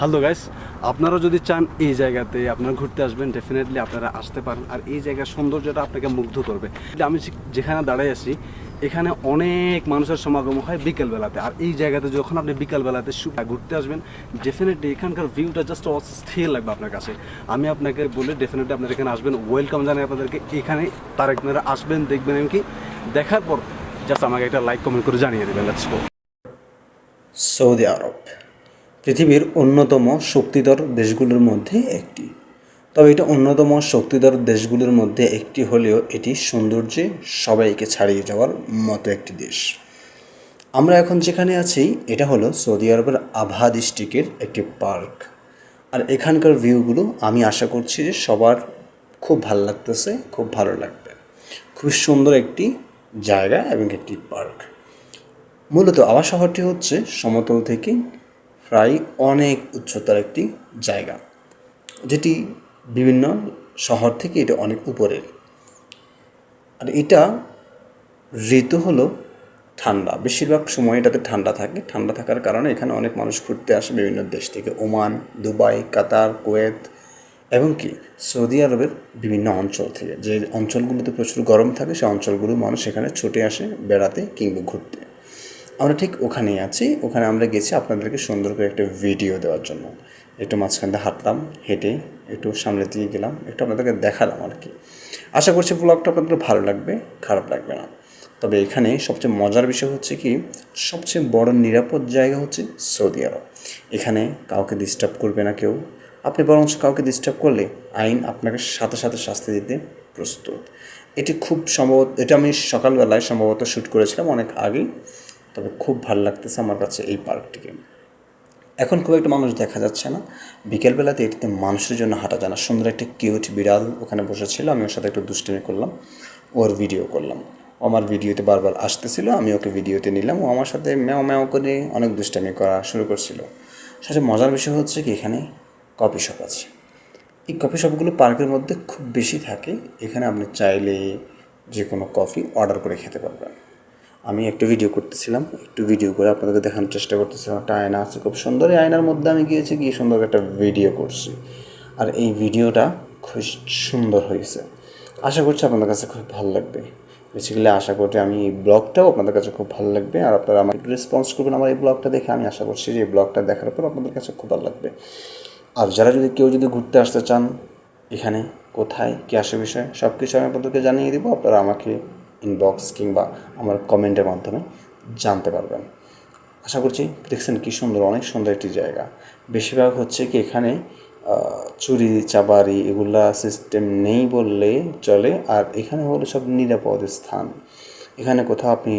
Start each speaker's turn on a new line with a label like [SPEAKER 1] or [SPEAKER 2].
[SPEAKER 1] Hello guys আপনারা যদি চান এই জায়গাতে আপনারা ঘুরতে আসবেন ডেফিনেটলি আপনারা আসতে পারেন। আর এই জায়গার সৌন্দর্যটা আপনাকে মুগ্ধ করবে। আমি যেখানে দাঁড়াই আছি, এখানে অনেক মানুষের সমাগম হয় বিকেলবেলাতে। আর এই জায়গাতে যখন আপনি বিকেলবেলাতে ঘুরতে আসবেন ডেফিনেটলি এখানকার ভিউটা জাস্ট অস্থির লাগবে আপনার কাছে। আমি আপনাকে বলে ডেফিনেটলি আপনারা এখানে আসবেন। ওয়েলকাম জানাই আপনাদেরকে। এখানে তার আপনারা আসবেন, দেখবেন এমনকি। দেখার পর জাস্ট আমাকে একটা লাইক কমেন্ট করে জানিয়ে দেবেন।
[SPEAKER 2] Saudi Arab. পৃথিবীর অন্যতম শক্তিধর দেশগুলোর মধ্যে একটি। তবে এটা অন্যতম শক্তিধর দেশগুলোর মধ্যে একটি হলেও এটি সৌন্দর্যে সবাইকে ছাড়িয়ে যাওয়ার মতো একটি দেশ। আমরা এখন যেখানে আছি, এটা হলো সৌদি আরবের আভা ডিস্ট্রিক্টের একটি পার্ক। আর এখানকার ভিউগুলো আমি আশা করছি যে সবার খুব ভালো লাগতেছে, খুব ভালো লাগবে। খুব সুন্দর একটি জায়গা এবং একটি পার্ক। মূলত আবাস শহরটি হচ্ছে সমতল থেকে প্রায় অনেক উচ্চতার একটি জায়গা, যেটি বিভিন্ন শহর থেকে এটা অনেক উপরের। আর এটা ঋতু হলো ঠান্ডা। বেশিরভাগ সময় এটাতে ঠান্ডা থাকে। ঠান্ডা থাকার কারণে এখানে অনেক মানুষ ঘুরতে আসে বিভিন্ন দেশ থেকে। ওমান, দুবাই, কাতার, কুয়েত এবং কি, সৌদি আরবের বিভিন্ন অঞ্চল থেকে। যে অঞ্চলগুলোতে প্রচুর গরম থাকে সেই অঞ্চলগুলো মানুষ এখানে ছুটে আসে, বেড়াতে কিংবা ঘুরতে। আমরা ঠিক ওখানেই আছি। ওখানে আমরা গেছি আপনাদেরকে সুন্দর করে একটা ভিডিও দেওয়ার জন্য। একটু মাঝখান দিয়ে হাঁটলাম, হেঁটে একটু সামনে দিয়ে গেলাম, একটু আপনাদেরকে দেখালাম আর কি। আশা করছি ব্লগটা আপনাদের ভালো লাগবে, খারাপ লাগবে না। তবে এখানে সবচেয়ে মজার বিষয় হচ্ছে কি, সবচেয়ে বড় নিরাপদ জায়গা হচ্ছে সৌদি আরব। এখানে কাউকে ডিস্টার্ব করবে না কেউ। আপনি বরঞ্চ কাউকে ডিস্টার্ব করলে আইন আপনাকে সাথে সাথে শাস্তি দিতে প্রস্তুত। এটি খুব সম্ভবত, এটা আমি সকালবেলায় সম্ভবত শ্যুট করেছিলাম অনেক আগেই। তবে খুব ভালো লাগতেছে আমার কাছে এই পার্কটিকে। এখন খুব একটা মানুষ দেখা যাচ্ছে না। বিকেলবেলাতে এটিতে মানুষের জন্য হাঁটা যায় না। সুন্দর একটা কিউট বিড়াল ওখানে বসেছিল, আমি ওর সাথে একটু দুষ্টুমি করলাম, ওর ভিডিও করলাম। আমার ভিডিওতে বারবার আসতেছিল, আমি ওকে ভিডিওতে নিলাম, ও আমার সাথে ম্যাও ম্যাও করে অনেক দুষ্টামি করা শুরু করছিল। সবচেয়ে মজার বিষয় হচ্ছে কি, এখানে কফি শপ আছে। এই কফি শপগুলো পার্কের মধ্যে খুব বেশি থাকে। এখানে আপনি চাইলে যে কোনো কফি অর্ডার করে খেতে পারবেন। আমি একটু ভিডিও করতেছিলাম, একটু ভিডিও করে আপনাদেরকে দেখানোর চেষ্টা করতেছিলাম। একটা আয়না আছে, খুব সুন্দর। এই আয়নার মধ্যে আমি গিয়েছি, গিয়ে সুন্দর একটা ভিডিও করছি। আর এই ভিডিওটা খুব সুন্দর হয়েছে। আশা করছি আপনাদের কাছে খুব ভালো লাগবে। বেসিক্যালি আশা করি আমি এই ব্লগটাও আপনাদের কাছে খুব ভালো লাগবে। আর আপনারা আমাকে একটু রেসপন্স করবেন আমার এই ব্লগটা দেখে। আমি আশা করছি যে এই ব্লগটা দেখার পর আপনাদের কাছে খুব ভালো লাগবে। আর যারা যদি কেউ যদি ঘুরতে আসতে চান, এখানে কোথায়, কী আসে বিষয় সব কিছু আমি আপনাদেরকে জানিয়ে দেবো। আপনারা আমাকে ইনবক্স কিংবা আমার কমেন্টের মাধ্যমে জানতে পারবেন। আশা করছি দেখছেন কী সুন্দর, অনেক সুন্দর একটি জায়গা। বেশিরভাগ হচ্ছে কি এখানে চুরি চাবারি এগুলা সিস্টেম নেই বললে চলে, আর এখানে হলো সব নিরাপদ স্থান। এখানে কোথাও আপনি